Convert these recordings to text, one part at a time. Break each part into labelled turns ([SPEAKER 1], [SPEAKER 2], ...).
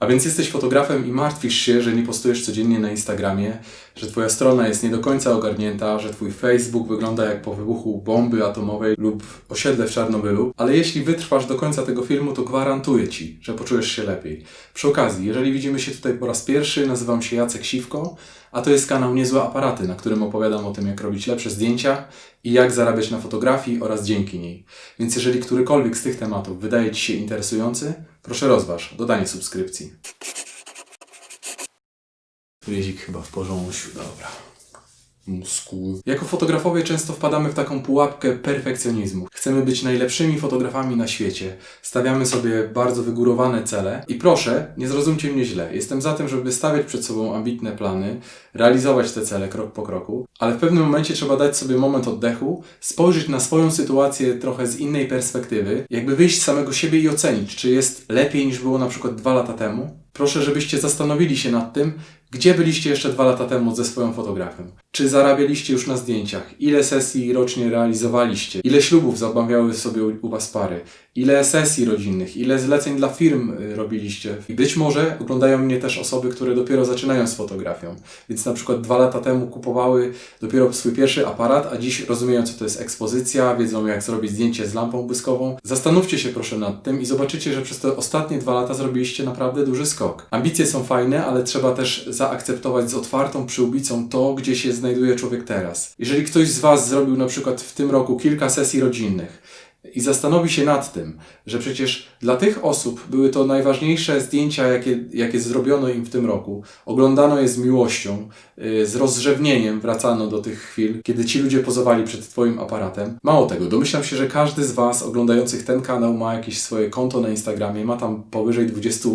[SPEAKER 1] A więc jesteś fotografem i martwisz się, że nie postujesz codziennie na Instagramie, że twoja strona jest nie do końca ogarnięta, że twój Facebook wygląda jak po wybuchu bomby atomowej lub osiedle w Czarnobylu, ale jeśli wytrwasz do końca tego filmu, to gwarantuję ci, że poczujesz się lepiej. Przy okazji, jeżeli widzimy się tutaj po raz pierwszy, nazywam się Jacek Siwko, a to jest kanał Niezłe Aparaty, na którym opowiadam o tym, jak robić lepsze zdjęcia i jak zarabiać na fotografii oraz dzięki niej. Więc jeżeli którykolwiek z tych tematów wydaje Ci się interesujący, proszę rozważ dodanie subskrypcji. Jezik chyba w porządku, dobra. Muskuły. Jako fotografowie często wpadamy w taką pułapkę perfekcjonizmu. Chcemy być najlepszymi fotografami na świecie. Stawiamy sobie bardzo wygórowane cele. I proszę, nie zrozumcie mnie źle. Jestem za tym, żeby stawiać przed sobą ambitne plany, realizować te cele krok po kroku, ale w pewnym momencie trzeba dać sobie moment oddechu, spojrzeć na swoją sytuację trochę z innej perspektywy, jakby wyjść z samego siebie i ocenić, czy jest lepiej niż było na przykład dwa lata temu. Proszę, żebyście zastanowili się nad tym, gdzie byliście jeszcze dwa lata temu ze swoją fotografią? Czy zarabialiście już na zdjęciach? Ile sesji rocznie realizowaliście? Ile ślubów zabawiały sobie u, Was pary? Ile sesji rodzinnych? Ile zleceń dla firm y, robiliście? I być może oglądają mnie też osoby, które dopiero zaczynają z fotografią. Więc na przykład dwa lata temu kupowały dopiero swój pierwszy aparat, a dziś rozumieją, co to jest ekspozycja, wiedzą, jak zrobić zdjęcie z lampą błyskową. Zastanówcie się proszę nad tym i zobaczycie, że przez te ostatnie dwa lata zrobiliście naprawdę duży skok. Ambicje są fajne, ale trzeba też zaakceptować z otwartą przyłbicą to, gdzie się znajduje człowiek teraz. Jeżeli ktoś z Was zrobił na przykład w tym roku kilka sesji rodzinnych i zastanowi się nad tym, że przecież dla tych osób były to najważniejsze zdjęcia, jakie, jakie zrobiono im w tym roku. Oglądano je z miłością, yy, z rozrzewnieniem wracano do tych chwil, kiedy ci ludzie pozowali przed Twoim aparatem. Mało tego, domyślam się, że każdy z Was oglądających ten kanał ma jakieś swoje konto na Instagramie, ma tam powyżej 20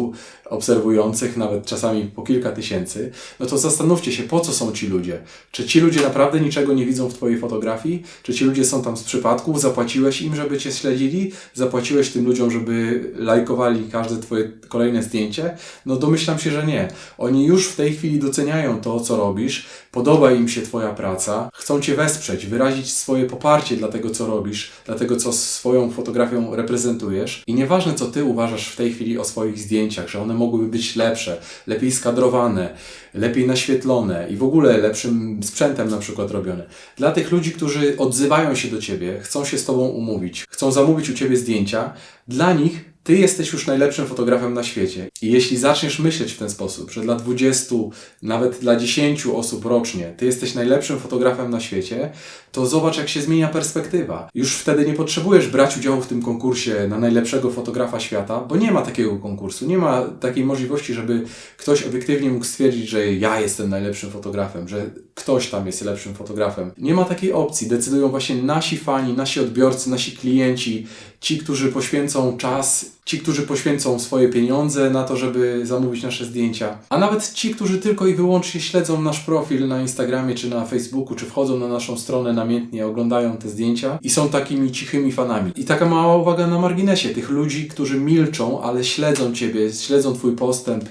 [SPEAKER 1] obserwujących, nawet czasami po kilka tysięcy. No to zastanówcie się, po co są ci ludzie? Czy ci ludzie naprawdę niczego nie widzą w Twojej fotografii? Czy ci ludzie są tam z przypadku? Zapłaciłeś im, żeby Cię śledzili? Zapłaciłeś tym ludziom, żeby lajkowali każde Twoje kolejne zdjęcie? No domyślam się, że nie. Oni już w tej chwili doceniają to, co robisz, podoba im się Twoja praca, chcą Cię wesprzeć, wyrazić swoje poparcie dla tego, co robisz, dla tego, co swoją fotografią reprezentujesz. I nieważne, co Ty uważasz w tej chwili o swoich zdjęciach, że one mogłyby być lepsze, lepiej skadrowane, lepiej naświetlone i w ogóle lepszym sprzętem na przykład robione. Dla tych ludzi, którzy odzywają się do Ciebie, chcą się z Tobą umówić, chcą zamówić u Ciebie zdjęcia, dla nich ty jesteś już najlepszym fotografem na świecie. I jeśli zaczniesz myśleć w ten sposób, że dla 20, nawet dla 10 osób rocznie ty jesteś najlepszym fotografem na świecie, to zobacz, jak się zmienia perspektywa. Już wtedy nie potrzebujesz brać udziału w tym konkursie na najlepszego fotografa świata, bo nie ma takiego konkursu. Nie ma takiej możliwości, żeby ktoś obiektywnie mógł stwierdzić, że ja jestem najlepszym fotografem, że ktoś tam jest lepszym fotografem. Nie ma takiej opcji. Decydują właśnie nasi fani, nasi odbiorcy, nasi klienci, ci, którzy poświęcą czas, ci, którzy poświęcą swoje pieniądze na to, żeby zamówić nasze zdjęcia, a nawet ci, którzy tylko i wyłącznie śledzą nasz profil na Instagramie, czy na Facebooku, czy wchodzą na naszą stronę namiętnie, oglądają te zdjęcia i są takimi cichymi fanami. I taka mała uwaga na marginesie tych ludzi, którzy milczą, ale śledzą Ciebie, śledzą Twój postęp,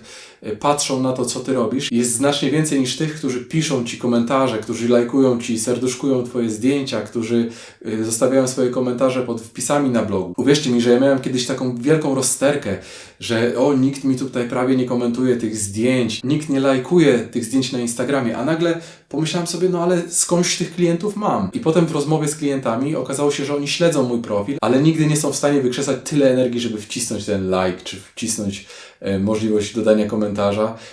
[SPEAKER 1] patrzą na to, co ty robisz, jest znacznie więcej niż tych, którzy piszą ci komentarze, którzy lajkują ci, serduszkują twoje zdjęcia, którzy y, zostawiają swoje komentarze pod wpisami na blogu. Uwierzcie mi, że ja miałem kiedyś taką wielką rozterkę, że o, nikt mi tutaj prawie nie komentuje tych zdjęć, nikt nie lajkuje tych zdjęć na Instagramie, a nagle pomyślałem sobie, no ale skądś tych klientów mam. I potem w rozmowie z klientami okazało się, że oni śledzą mój profil, ale nigdy nie są w stanie wykrzesać tyle energii, żeby wcisnąć ten like, czy wcisnąć e, możliwość dodania komentarza.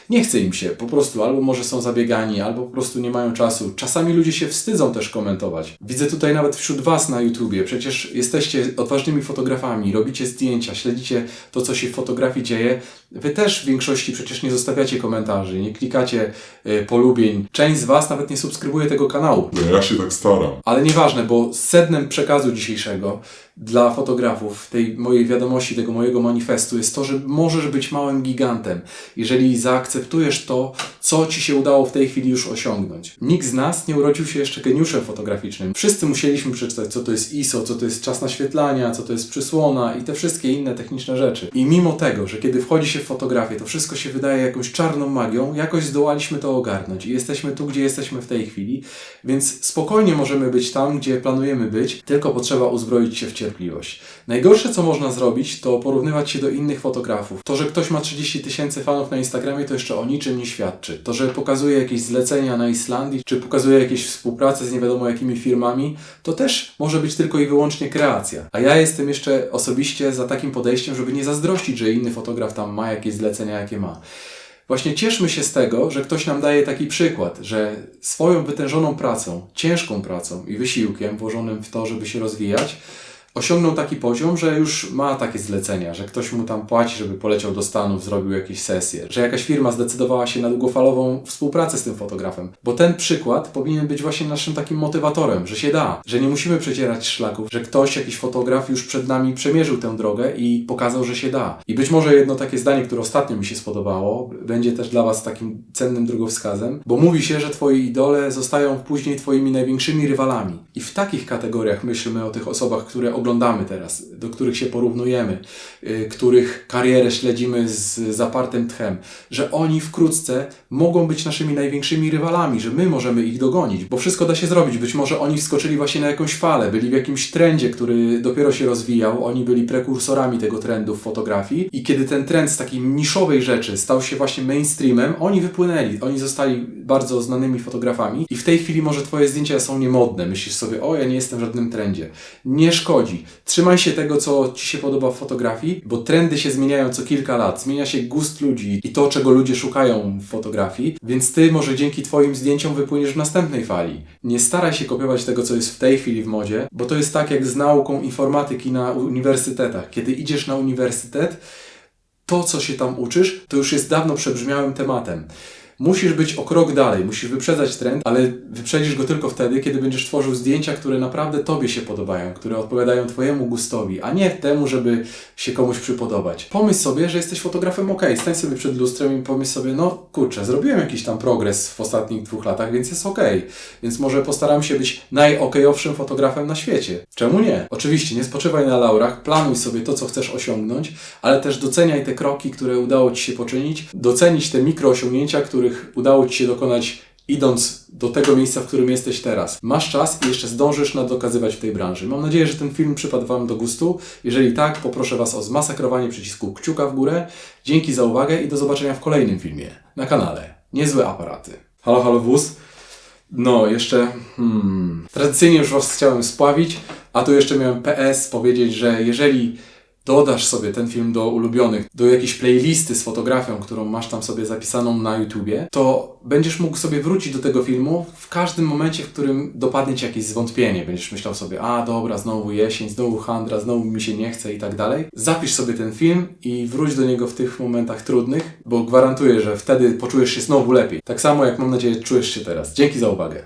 [SPEAKER 1] Nie chce im się, po prostu albo może są zabiegani, albo po prostu nie mają czasu. Czasami ludzie się wstydzą też komentować. Widzę tutaj nawet wśród Was na YouTubie, przecież jesteście odważnymi fotografami, robicie zdjęcia, śledzicie to, co się w fotografii dzieje. Wy też w większości przecież nie zostawiacie komentarzy, nie klikacie y, polubień. Część z Was nawet nie subskrybuje tego kanału.
[SPEAKER 2] No ja się tak staram.
[SPEAKER 1] Ale nieważne, bo sednem przekazu dzisiejszego dla fotografów, tej mojej wiadomości, tego mojego manifestu jest to, że możesz być małym gigantem, jeżeli zaakceptujesz to, co Ci się udało w tej chwili już osiągnąć. Nikt z nas nie urodził się jeszcze geniuszem fotograficznym. Wszyscy musieliśmy przeczytać, co to jest ISO, co to jest czas naświetlania, co to jest przysłona i te wszystkie inne techniczne rzeczy. I mimo tego, że kiedy wchodzi się w fotografię, to wszystko się wydaje jakąś czarną magią, jakoś zdołaliśmy to ogarnąć i jesteśmy tu, gdzie jesteśmy w tej chwili, więc spokojnie możemy być tam, gdzie planujemy być, tylko potrzeba uzbroić się w cierpliwość cierpliwość. Najgorsze, co można zrobić, to porównywać się do innych fotografów. To, że ktoś ma 30 tysięcy fanów na Instagramie, to jeszcze o niczym nie świadczy. To, że pokazuje jakieś zlecenia na Islandii, czy pokazuje jakieś współpracę z nie wiadomo jakimi firmami, to też może być tylko i wyłącznie kreacja. A ja jestem jeszcze osobiście za takim podejściem, żeby nie zazdrościć, że inny fotograf tam ma jakieś zlecenia, jakie ma. Właśnie cieszmy się z tego, że ktoś nam daje taki przykład, że swoją wytężoną pracą, ciężką pracą i wysiłkiem włożonym w to, żeby się rozwijać, osiągnął taki poziom, że już ma takie zlecenia, że ktoś mu tam płaci, żeby poleciał do Stanów, zrobił jakieś sesje, że jakaś firma zdecydowała się na długofalową współpracę z tym fotografem. Bo ten przykład powinien być właśnie naszym takim motywatorem, że się da, że nie musimy przecierać szlaków, że ktoś, jakiś fotograf już przed nami przemierzył tę drogę i pokazał, że się da. I być może jedno takie zdanie, które ostatnio mi się spodobało, będzie też dla Was takim cennym drogowskazem, bo mówi się, że Twoi idole zostają później Twoimi największymi rywalami. I w takich kategoriach myślmy o tych osobach, które oglądamy teraz, do których się porównujemy, y, których karierę śledzimy z zapartym tchem, że oni wkrótce mogą być naszymi największymi rywalami, że my możemy ich dogonić, bo wszystko da się zrobić. Być może oni wskoczyli właśnie na jakąś falę, byli w jakimś trendzie, który dopiero się rozwijał, oni byli prekursorami tego trendu w fotografii i kiedy ten trend z takiej niszowej rzeczy stał się właśnie mainstreamem, oni wypłynęli, oni zostali bardzo znanymi fotografami i w tej chwili może Twoje zdjęcia są niemodne, myślisz sobie, o ja nie jestem w żadnym trendzie. Nie szkodzi. Trzymaj się tego, co Ci się podoba w fotografii, bo trendy się zmieniają co kilka lat. Zmienia się gust ludzi i to, czego ludzie szukają w fotografii, więc Ty może dzięki Twoim zdjęciom wypłyniesz w następnej fali. Nie staraj się kopiować tego, co jest w tej chwili w modzie, bo to jest tak jak z nauką informatyki na uniwersytetach. Kiedy idziesz na uniwersytet, to, co się tam uczysz, to już jest dawno przebrzmiałym tematem. Musisz być o krok dalej, musisz wyprzedzać trend, ale wyprzedzisz go tylko wtedy, kiedy będziesz tworzył zdjęcia, które naprawdę Tobie się podobają, które odpowiadają Twojemu gustowi, a nie temu, żeby się komuś przypodobać. Pomyśl sobie, że jesteś fotografem ok, stań sobie przed lustrem i pomyśl sobie, no kurczę, zrobiłem jakiś tam progres w ostatnich dwóch latach, więc jest ok. Więc może postaram się być najokejowszym fotografem na świecie. Czemu nie? Oczywiście, nie spoczywaj na laurach, planuj sobie to, co chcesz osiągnąć, ale też doceniaj te kroki, które udało Ci się poczynić, docenić te mikroosiągnięcia, których udało Ci się dokonać idąc do tego miejsca, w którym jesteś teraz. Masz czas i jeszcze zdążysz nadokazywać w tej branży. Mam nadzieję, że ten film przypadł Wam do gustu. Jeżeli tak, poproszę Was o zmasakrowanie przycisku kciuka w górę. Dzięki za uwagę i do zobaczenia w kolejnym filmie na kanale. Niezłe aparaty. Halo, halo, wóz. No, jeszcze hmm, tradycyjnie już Was chciałem spławić, a tu jeszcze miałem PS powiedzieć, że jeżeli dodasz sobie ten film do ulubionych, do jakiejś playlisty z fotografią, którą masz tam sobie zapisaną na YouTubie, to będziesz mógł sobie wrócić do tego filmu w każdym momencie, w którym dopadnie Ci jakieś zwątpienie. Będziesz myślał sobie, a dobra, znowu jesień, znowu handra, znowu mi się nie chce i tak dalej. Zapisz sobie ten film i wróć do niego w tych momentach trudnych, bo gwarantuję, że wtedy poczujesz się znowu lepiej. Tak samo jak mam nadzieję czujesz się teraz. Dzięki za uwagę.